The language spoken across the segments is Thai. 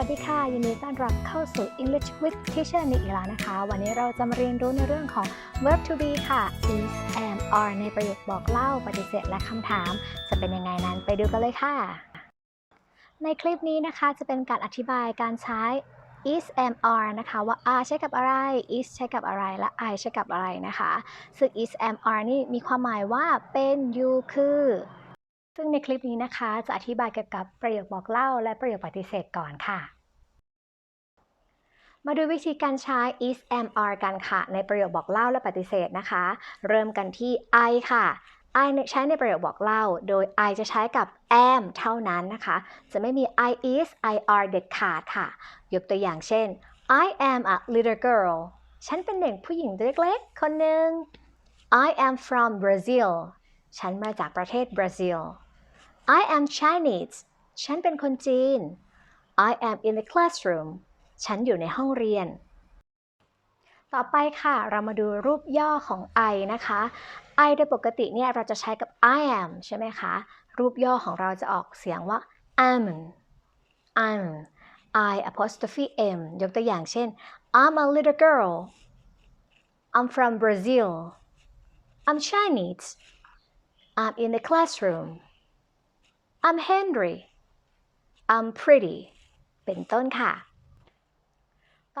วัสดีค่ะ ยินดีต้อนรับเข้าสู่ English with Teacher นิอีกแล้วนะคะ วันนี้เราจะมาเรียนรู้ในเรื่องของ verb to be ค่ะ is am are ในประโยคบอกเล่าปฏิเสธและคำถาม จะเป็นยังไงนั้นไปดูกันเลยค่ะ ในคลิปนี้นะคะจะเป็นการอธิบายการใช้ is am are นะคะว่า are ใช้กับอะไร is ใช้กับอะไร และ I ใช้กับอะไรนะคะ ซึ่ง is am are นี่มีความหมายว่าเป็น you คือซึ่งในคลิปนี้นะคะจะอธิบายเกี่ยวกับประโยคบอกเล่าและประโยคปฏิเสธก่อนค่ะ มาดูวิธีการใช้ is am are กันค่ะ ในประโยคบอกเล่าและปฏิเสธนะคะ เริ่มกันที่ I ค่ะ I ใช้ในประโยคบอกเล่า โดย I จะใช้กับ am เท่านั้นนะคะ จะไม่มี I is I are เด็ดขาดค่ะ ยกตัวอย่างเช่น I am a little girl ฉันเป็นเด็กผู้หญิงเล็กๆ คนหนึ่ง I am from Brazil ฉันมาจากประเทศบราซิล I am Chinese ฉันเป็นคนจีน I am in the classroom ฉันอยู่ในห้องเรียน ต่อไปค่ะ เรามาดูรูปย่อของ I นะคะ I โดยปกติเนี่ยเราจะใช้กับ I am ใช่ไหมคะ รูปย่อของเราจะออกเสียงว่า am am I apostrophe m ยกตัวอย่างเช่น I'm a little girl I'm from Brazil I'm Chinese I'm in the classroom I'm Henry I'm pretty เป็นต้นค่ะ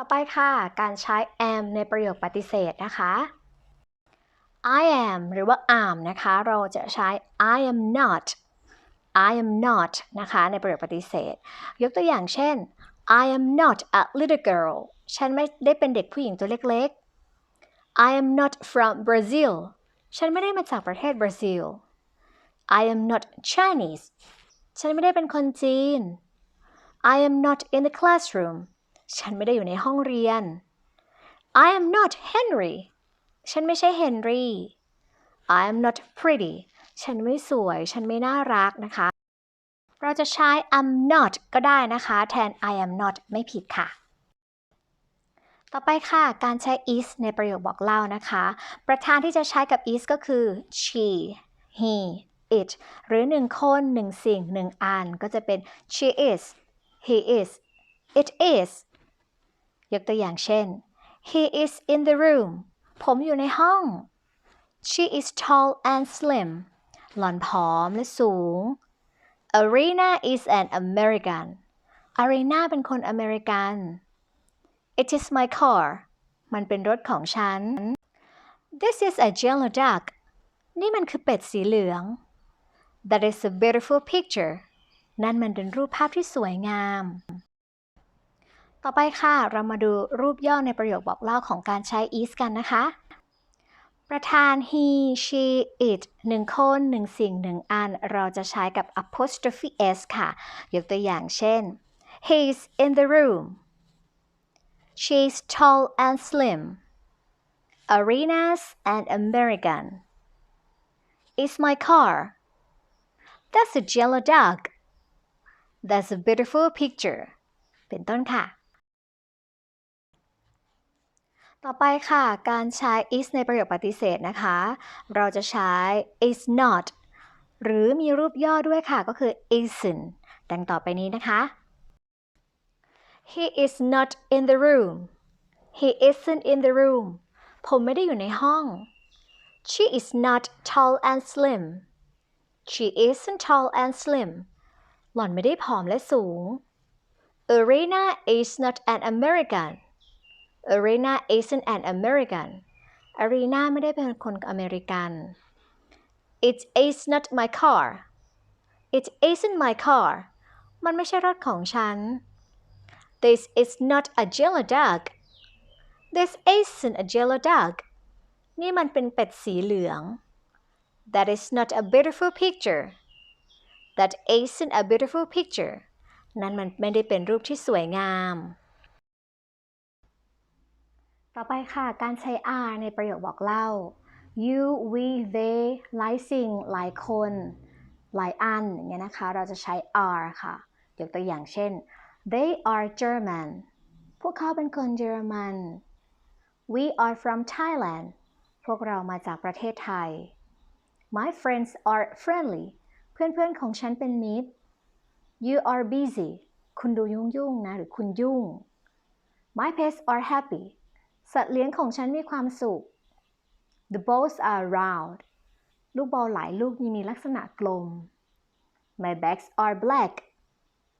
ต่อไปค่ะ การใช้ am ในประโยคปฏิเสธนะคะ I am หรือว่า am นะคะ เราจะใช้ I am not I am not นะคะ ในประโยคปฏิเสธ ยกตัวอย่างเช่น I am not a little girl ฉันไม่ได้เป็นเด็กผู้หญิงตัวเล็กๆ I am not from Brazil ฉันไม่ได้มาจากประเทศบราซิล I am not Chinese ฉันไม่ได้เป็นคนจีน I am not in the classroom ฉันไม่ได้อยู่ในห้องเรียน I am not Henry ฉันไม่ใช่เฮนรี่ I am not pretty ฉันไม่สวย ฉันไม่น่ารักนะคะ เราจะใช้ I'm not ก็ได้นะคะ แทน I am not ไม่ผิดค่ะ ต่อไปค่ะ การใช้ is ในประโยคบอกเล่านะคะ ประธานที่จะใช้กับ is ก็คือ she he it หรือหนึ่งคนหนึ่งสิ่งหนึ่งอันก็จะเป็น she is he is it is ยกตัวอย่างเช่น he is in the room ผมอยู่ในห้อง she is tall and slim หล่อนผอมและสูง Arena is an American Arena เป็นคนอเมริกัน It is my car มันเป็นรถของฉัน This is a yellow duck นี่มันคือเป็ดสีเหลือง That is a beautiful picture นั่นมันเป็นรูปภาพที่สวยงาม ต่อไปค่ะ เรามาดูรูปย่อในประโยคบอกเล่าของการใช้ is กันนะคะ ประธาน he she it หนึ่งคนหนึ่งสิ่งหนึ่งอัน เราจะใช้กับ apostrophe s ค่ะ ยกตัวอย่างเช่น he's in the room she's tall and slim Arena's an American is my car That's a yellow dog That's a beautiful picture เป็นต้นค่ะ ต่อไปค่ะ การใช้ is ในประโยคปฏิเสธนะคะ เราจะใช้ is not หรือมีรูปย่อด้วยค่ะก็คือ isn't ดังต่อไปนี้นะคะ He is not in the room He isn't in the room ผมไม่ได้อยู่ในห้อง She is not tall and slim She isn't tall and slim หล่อนไม่ได้ผอมและสูง Arena is not an American Arena isn't an American Arena ไม่ได้เป็นคนอเมริกัน It is not my car It isn't my car มันไม่ใช่รถของฉัน This is not a yellow dog This isn't a yellow dog นี่มันเป็นเป็ดสีเหลือง That is not a beautiful picture That isn't a beautiful picture นั่นมันไม่ได้เป็นรูปที่สวยงาม ต่อไปค่ะ การใช้ are ในประโยคบอกเล่า you we they หลายสิ่ง หลายคน หลายอันอย่างเงี้ยนะคะ เราจะใช้ are ค่ะ ยกตัวอย่างเช่น they are German พวกเขาเป็นคนเยอรมัน we are from Thailand พวกเรามาจากประเทศไทย my friends are friendly เพื่อนๆของฉันเป็นมิตร you are busy คุณดูยุ่งยุ่งๆนะ หรือคุณยุ่ง My pets are happy สัตว์เลี้ยงของฉันมีความสุข The balls are round ลูกบอลหลายลูกนี้มีลักษณะกลม My bags are black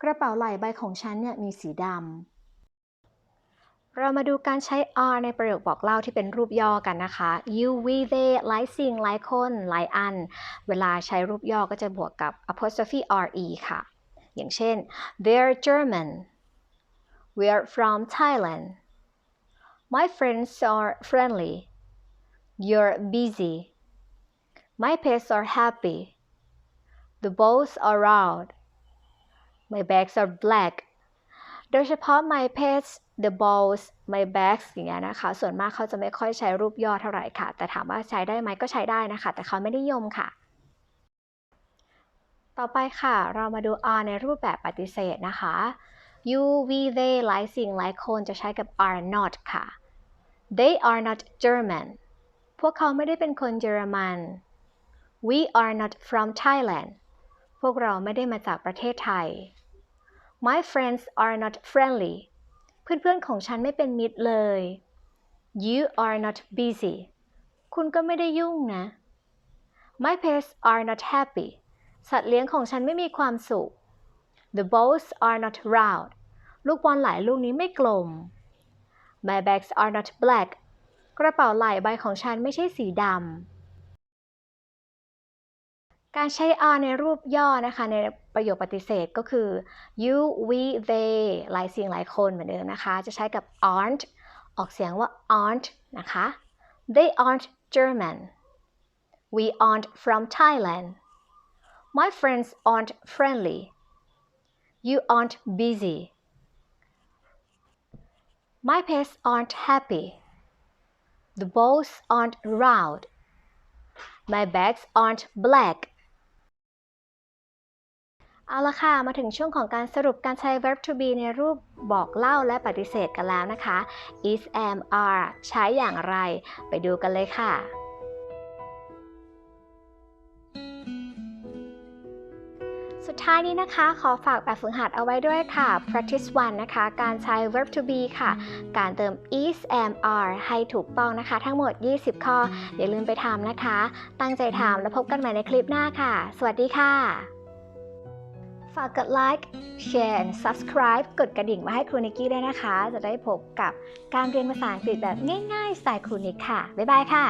กระเป๋าไหล่ใบของฉันเนี่ยมีสีดำ เรามาดูการใช้ are ในประโยคบอกเล่าที่เป็นรูปย่อกันนะคะ you we they หลายสิ่งหลายคน หลายอัน เวลาใช้รูปย่อก็จะบวกกับ apostrophe re ค่ะ อย่างเช่น they're German we're from Thailand my friends are friendly you're busy my pets are happy the balls are round my bags are black โดยเฉพาะ my pets the balls my bags อย่างเงี้ยนะคะ ส่วนมากเขาจะไม่ค่อยใช้รูปย่อเท่าไหร่ค่ะ แต่ถามว่าใช้ได้ไหมก็ใช้ได้นะคะ แต่เขาไม่นิยมค่ะ ต่อไปค่ะ เรามาดู are ในรูปแบบปฏิเสธนะคะ you we they หลายสิ่งหลายคนจะใช้กับ are not ค่ะ they are not German พวกเขาไม่ได้เป็นคนเยอรมัน we are not from Thailand พวกเราไม่ได้มาจากประเทศไทย My friends are not friendly เพื่อนๆของฉันไม่เป็นมิตรเลย You are not busy คุณก็ไม่ได้ยุ่งนะ My pets are not happy สัตว์เลี้ยงของฉันไม่มีความสุข The balls are not round ลูกบอลหลายลูกนี้ไม่กลม My bags are not black กระเป๋าไหล่ใบของฉันไม่ใช่สีดำ การใช้ are ในรูปย่อนะคะ ในประโยคปฏิเสธก็คือ you we they หลายสิ่งหลายคนเหมือนเดิมนะคะ จะใช้กับ aren't ออกเสียงว่า aren't นะคะ they aren't German we aren't from Thailand my friends aren't friendly you aren't busy my pets aren't happy the balls aren't round my bags aren't black เอาละค่ะ มาถึงช่วงของการสรุปการใช้ verb to be ในรูปบอกเล่าและปฏิเสธกันแล้วนะคะ is am are ใช้อย่างไร ไปดูกันเลยค่ะ ท้ายนี้นะคะ ขอฝากแบบฝึกหัดเอาไว้ด้วยค่ะ practice 1นะคะ การใช้ verb to be ค่ะ การเติม is am are ให้ถูกต้องนะคะ ทั้งหมด 20 ข้อ อย่าลืมไปทำนะคะ ตั้งใจทำแล้วพบกันใหม่ในคลิปหน้าค่ะ สวัสดีค่ะ ฝากกดไลค์แชร์ subscribe กดกระดิ่งมาให้ครูนิกกี้ด้วยนะคะ จะได้พบกับการเรียนภาษาอังกฤษแบบง่ายๆสไตล์ครูนิกค่ะ บ๊ายบายค่ะ